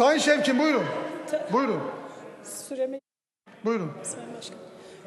Sayın Şevkin buyurun. Buyurun. Süremi Buyurun. Sayın Başkan.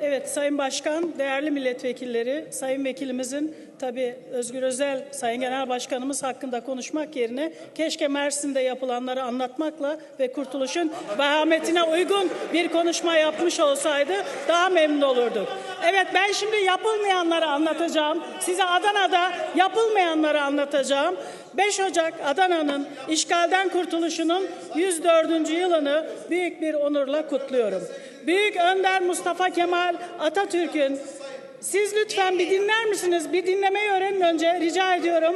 Evet Sayın Başkan, değerli milletvekilleri, Sayın Vekilimizin tabii Özgür Özel, Sayın Genel Başkanımız hakkında konuşmak yerine keşke Mersin'de yapılanları anlatmakla ve kurtuluşun vehametine uygun bir konuşma yapmış olsaydı daha memnun olurduk. Evet ben şimdi yapılmayanları anlatacağım. Size Adana'da yapılmayanları anlatacağım. 5 Ocak Adana'nın işgalden kurtuluşunun 104. yılını büyük bir onurla kutluyorum. Büyük Önder Mustafa Kemal Atatürk'ün siz lütfen bir dinler misiniz? Bir dinlemeyi öğrenin önce rica ediyorum.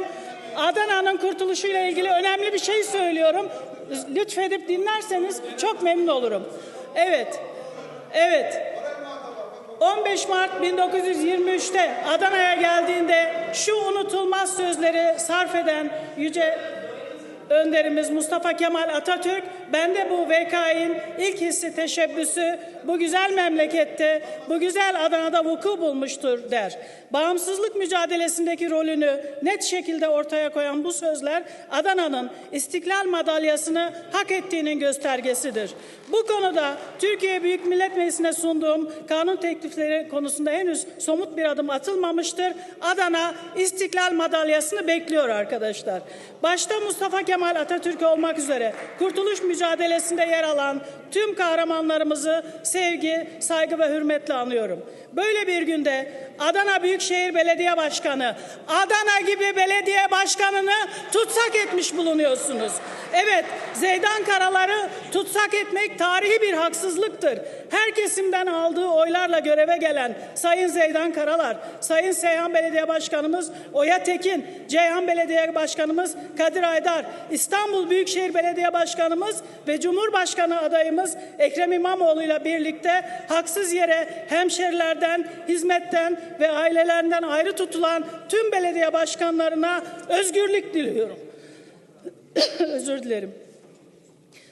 Adana'nın kurtuluşuyla ilgili önemli bir şey söylüyorum. Lütfedip dinlerseniz çok memnun olurum. Evet. Evet. 15 Mart 1923'te Adana'ya geldiğinde şu unutulmaz sözleri sarf eden yüce önderimiz Mustafa Kemal Atatürk ben de bu VK'in ilk hissi teşebbüsü bu güzel memlekette, bu güzel Adana'da vuku bulmuştur der. Bağımsızlık mücadelesindeki rolünü net şekilde ortaya koyan bu sözler Adana'nın İstiklal Madalyası'nı hak ettiğinin göstergesidir. Bu konuda Türkiye Büyük Millet Meclisi'ne sunduğum kanun teklifleri konusunda henüz somut bir adım atılmamıştır. Adana İstiklal Madalyası'nı bekliyor arkadaşlar. Başta Mustafa Kemal Atatürk olmak üzere kurtuluş mücadelesinde yer alan tüm kahramanlarımızı sevgi, saygı ve hürmetle anıyorum. Böyle bir günde Adana Büyükşehir Belediye Başkanı, Adana gibi belediye başkanını tutsak etmiş bulunuyorsunuz. Evet, Zeydan Karalar'ı tutsak etmek tarihi bir haksızlıktır. Her kesimden aldığı oylarla göreve gelen Sayın Zeydan Karalar, Sayın Seyhan Belediye Başkanımız Oya Tekin, Ceyhan Belediye Başkanımız Kadir Aydar, İstanbul Büyükşehir Belediye Başkanımız ve Cumhurbaşkanı adayımız Ekrem İmamoğlu ile birlikte haksız yere hemşerilerden, hizmetten ve ailelerinden ayrı tutulan tüm belediye başkanlarına özgürlük diliyorum. Özür dilerim.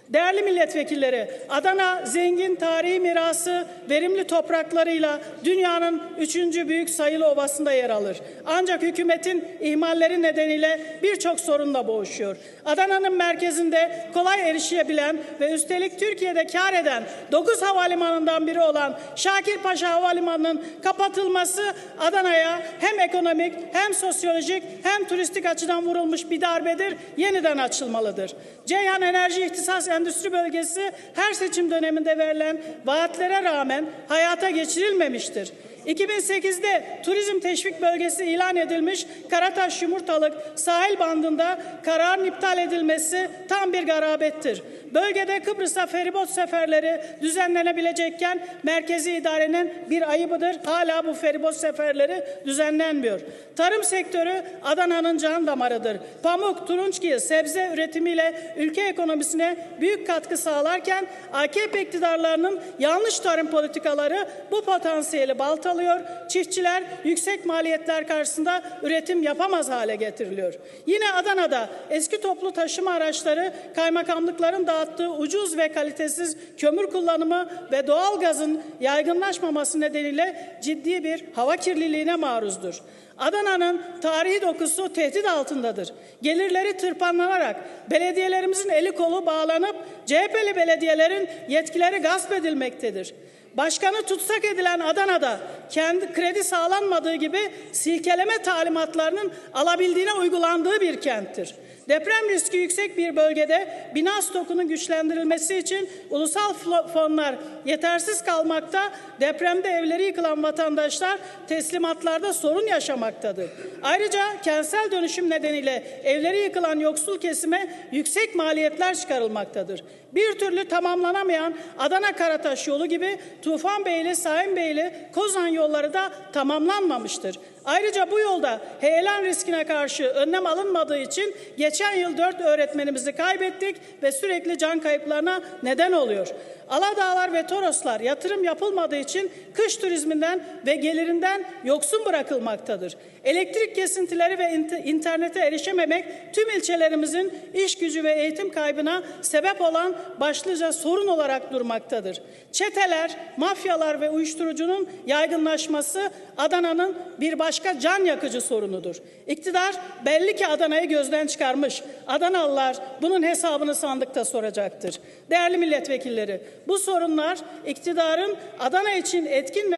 Değerli milletvekilleri, Adana zengin tarihi mirası, verimli topraklarıyla dünyanın üçüncü büyük sayılı ovasında yer alır. Ancak hükümetin ihmalleri nedeniyle birçok sorunla boğuşuyor. Adana'nın merkezinde kolay erişebilen ve üstelik Türkiye'de kar eden 9 havalimanından biri olan Şakirpaşa Havalimanı'nın kapatılması Adana'ya hem ekonomik hem sosyolojik hem turistik açıdan vurulmuş bir darbedir. Yeniden açılmalıdır. Ceyhan Enerji İhtisas Endüstri Bölgesi her seçim döneminde verilen vaatlere rağmen hayata geçirilmemiştir. 2008'de turizm teşvik bölgesi ilan edilmiş Karataş Yumurtalık sahil bandında kararın iptal edilmesi tam bir garabettir. Bölgede Kıbrıs'a feribot seferleri düzenlenebilecekken merkezi idarenin bir ayıbıdır. Hala bu feribot seferleri düzenlenmiyor. Tarım sektörü Adana'nın can damarıdır. Pamuk, turunçgil, sebze üretimiyle ülke ekonomisine büyük katkı sağlarken AKP iktidarlarının yanlış tarım politikaları bu potansiyeli baltalıyor. Çiftçiler yüksek maliyetler karşısında üretim yapamaz hale getiriliyor. Yine Adana'da eski toplu taşıma araçları kaymakamlıkların dağıttığı ucuz ve kalitesiz kömür kullanımı ve doğal gazın yaygınlaşmaması nedeniyle ciddi bir hava kirliliğine maruzdur. Adana'nın tarihi dokusu tehdit altındadır. Gelirleri tırpanlanarak belediyelerimizin eli kolu bağlanıp CHP'li belediyelerin yetkileri gasp edilmektedir. Başkanı tutsak edilen Adana'da kendi kredi sağlanmadığı gibi silkeleme talimatlarının alabildiğine uygulandığı bir kenttir. Deprem riski yüksek bir bölgede bina stokunun güçlendirilmesi için ulusal fonlar yetersiz kalmakta, depremde evleri yıkılan vatandaşlar teslimatlarda sorun yaşamaktadır. Ayrıca kentsel dönüşüm nedeniyle evleri yıkılan yoksul kesime yüksek maliyetler çıkarılmaktadır. Bir türlü tamamlanamayan Adana Karataş yolu gibi Tufanbeyli, Sahinbeyli, Kozan yolları da tamamlanmamıştır. Ayrıca bu yolda heyelan riskine karşı önlem alınmadığı için geçen yıl dört öğretmenimizi kaybettik ve sürekli can kayıplarına neden oluyor. Aladağlar ve Toroslar yatırım yapılmadığı için kış turizminden ve gelirinden yoksun bırakılmaktadır. Elektrik kesintileri ve internete erişememek tüm ilçelerimizin iş gücü ve eğitim kaybına sebep olan başlıca sorun olarak durmaktadır. Çeteler, mafyalar ve uyuşturucunun yaygınlaşması Adana'nın bir baş başka can yakıcı sorunudur. İktidar belli ki Adana'yı gözden çıkarmış. Adanalılar bunun hesabını sandıkta soracaktır. Değerli milletvekilleri, bu sorunlar iktidarın Adana için etkin ve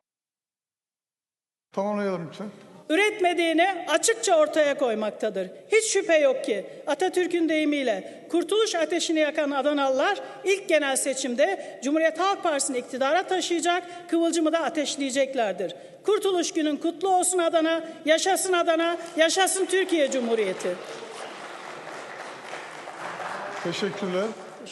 Tamamlayalım lütfen. Üretmediğini açıkça ortaya koymaktadır. Hiç şüphe yok ki Atatürk'ün deyimiyle kurtuluş ateşini yakan Adanalılar ilk genel seçimde Cumhuriyet Halk Partisi'ni iktidara taşıyacak, kıvılcımı da ateşleyeceklerdir. Kurtuluş günün kutlu olsun Adana, yaşasın Adana, yaşasın Türkiye Cumhuriyeti. Teşekkürler.